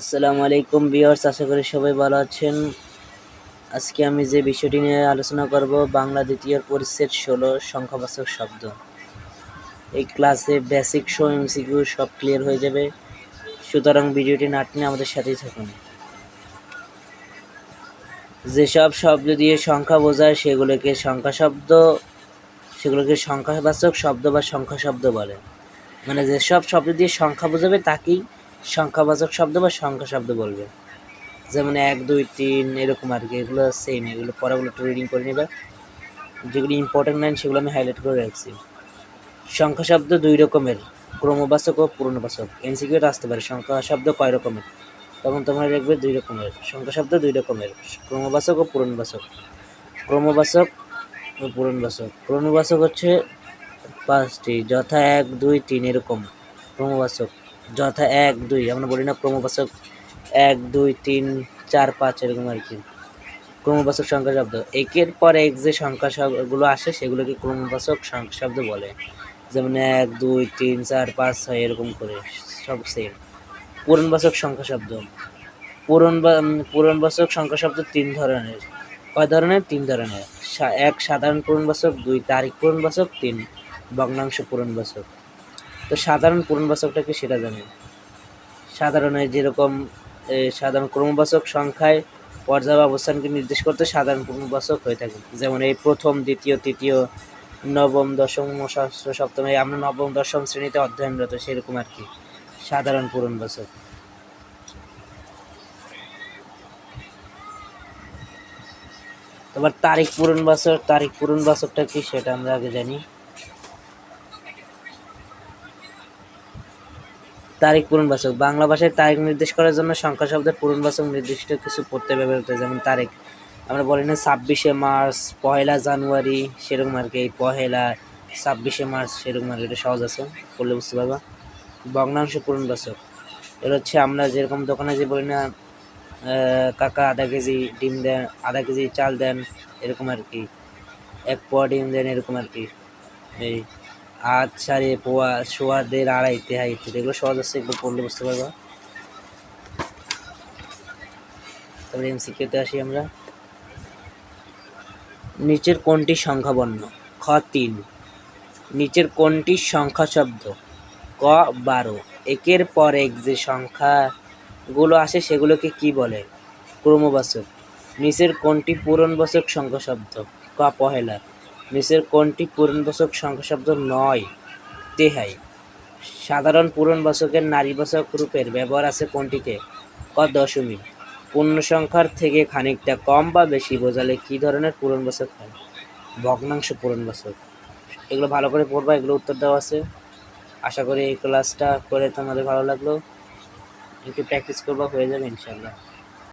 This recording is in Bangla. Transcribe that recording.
আসসালামু আলাইকুম বিয়ার্স আশা করি সবাই ভালো আছেন। আজকে আমি যে বিষয়টি নিয়ে আলোচনা করব, বাংলা দ্বিতীয় পরিচ্ছেদ ষোলো সংখ্যাবাচক শব্দ। এই ক্লাসে বেসিক শো এমসিকিউ সব ক্লিয়ার হয়ে যাবে। সুতরাং ভিডিওটি না টেনে আমাদের সাথেই থাকুন। যেসব শব্দ দিয়ে সংখ্যা বোঝায়, সেগুলোকে সংখ্যা শব্দ সেগুলোকে সংখ্যাবাচক শব্দ বা সংখ্যা শব্দ বলে। মানে যেসব শব্দ দিয়ে সংখ্যা বোঝাবে, তাকেই সংখ্যাবাচক শব্দ বা সংখ্যা শব্দ বলবে। যেমন এক, দুই, তিন, এরকম আর কি। এগুলো সেম এগুলো পরেগুলো একটু রিডিং করে নেবে। যেগুলি ইম্পর্টেন্ট লাইন সেগুলো আমি হাইলাইট করে রাখছি। সংখ্যা শব্দ দুই রকমের, ক্রমবাচক ও পূর্ণবাচক। এমসিকিউটা আসতে পারে সংখ্যা শব্দ কয় রকমের? তখন তোমরা দেখবে দুই রকমের। সংখ্যা শব্দ দুই রকমের, ক্রমবাচক ও পূরণবাচক। ক্রমবাচক ও পূরণবাচক। ক্রমবাচক হচ্ছে পাঁচটি, যথা এক, দুই, তিন, এরকম। ক্রমবাচক। যথা এক, দুই, আমরা বলি না ক্রমবাচক এক, দুই, তিন, চার, পাঁচ, এরকম আর কি। ক্রমবাচক সংখ্যা শব্দ। একের পর এক যে সংখ্যা শব্দগুলো আসে, সেগুলোকে ক্রমবাচক সংখ্যা শব্দ বলে। যেমন এক, দুই, তিন, চার, পাঁচ, ছয়, এরকম করে। সব সেম পূরণবাচক সংখ্যা শব্দ। পূরণ পূরণবাচক সংখ্যা শব্দ তিন ধরনের। কয় ধরনের? তিন ধরনের। এক সাধারণ পূরণবাচক, দুই তারিখ পূরণবাচক, তিন ভগ্নাংশ পূরণবাচক। তো সাধারণ পূরণবাচকটা কি সেটা জানি সাধারণে যেরকম সাধারণ ক্রমবাচক সংখ্যায় পর্যায় অবস্থানকে নির্দেশ করতে সাধারণ পূর্ণবাচক হয়ে থাকে। যেমন এই প্রথম, দ্বিতীয়, তৃতীয়, নবম, দশম, ষষ্ঠ, সপ্তম আমরা নবম, দশম শ্রেণীতে অধ্যয়নরত, সেরকম আর কি, সাধারণ পূরণবাচক তারপর তারিখ পূরণবাচক তারিখ পূরণবাচকটা কি সেটা আমরা আগে জানি। তারিখ পূরণবাচক বাংলা ভাষায় তারিখ নির্দেশ করার জন্য সংখ্যা শব্দের পূরণবাচক নির্দিষ্ট কিছু পড়তে ব্যবহৃত হয়, যেমন তারিখ। আমরা বলি না ছাব্বিশে মার্চ, পহেলা জানুয়ারি, সেরকম আর কি। পহেলা, ছাব্বিশে মার্চ, সেরকম আর এটা সহজ আছে পড়লে বুঝতে পারবা। ভগ্নাংশ পূরণবাচক এটা হচ্ছে আমরা যেরকম দোকানে যে বলি না কাকা আধা কেজি ডিম দেন, আধা কেজি চাল দেন, এরকম আর কি। এক পোয়া ডিম দেন, এরকম আর কি। এই আট সাড়ে পোয়া সোয়া দেড় আড়াই তেহাই ইত্যাদি এগুলো সহজ আছে, এগুলো পড়লে বুঝতে পারবা। তারপরে এমসিকিউতে আসি আমরা। নিচের কোনটি সংখ্যাবর্ণ? খ, তিন। নিচের কোনটি সংখ্যা শব্দ? ক, বারো। একের পর এক যে সংখ্যাগুলো আসে, সেগুলোকে কি বলে? ক্রমবাচক। নিচের কোনটি পূরণবাচক সংখ্যা শব্দ? ক, পহেলা। নিচের কোনটি পূরণবাচক সংখ্যা শব্দ নয়? তেহাই। সাধারণ পূরণবাচকের নারীবাচক রূপের ব্যবহার আছে কোনটিতে ক দশমিক। পূর্ণ সংখ্যার থেকে খানিকটা কম বা বেশি বোঝালে কী ধরনের পূরণবাচক হয়? ভগ্নাংশ পূরণবাচক। এগুলো ভালো করে পড়বা, এগুলো উত্তর দেওয়া আছে। আশা করি এই ক্লাসটা করে তোমাদের ভালো লাগল। একটু প্র্যাকটিস করবা, হয়ে যাবে ইনশাল্লাহ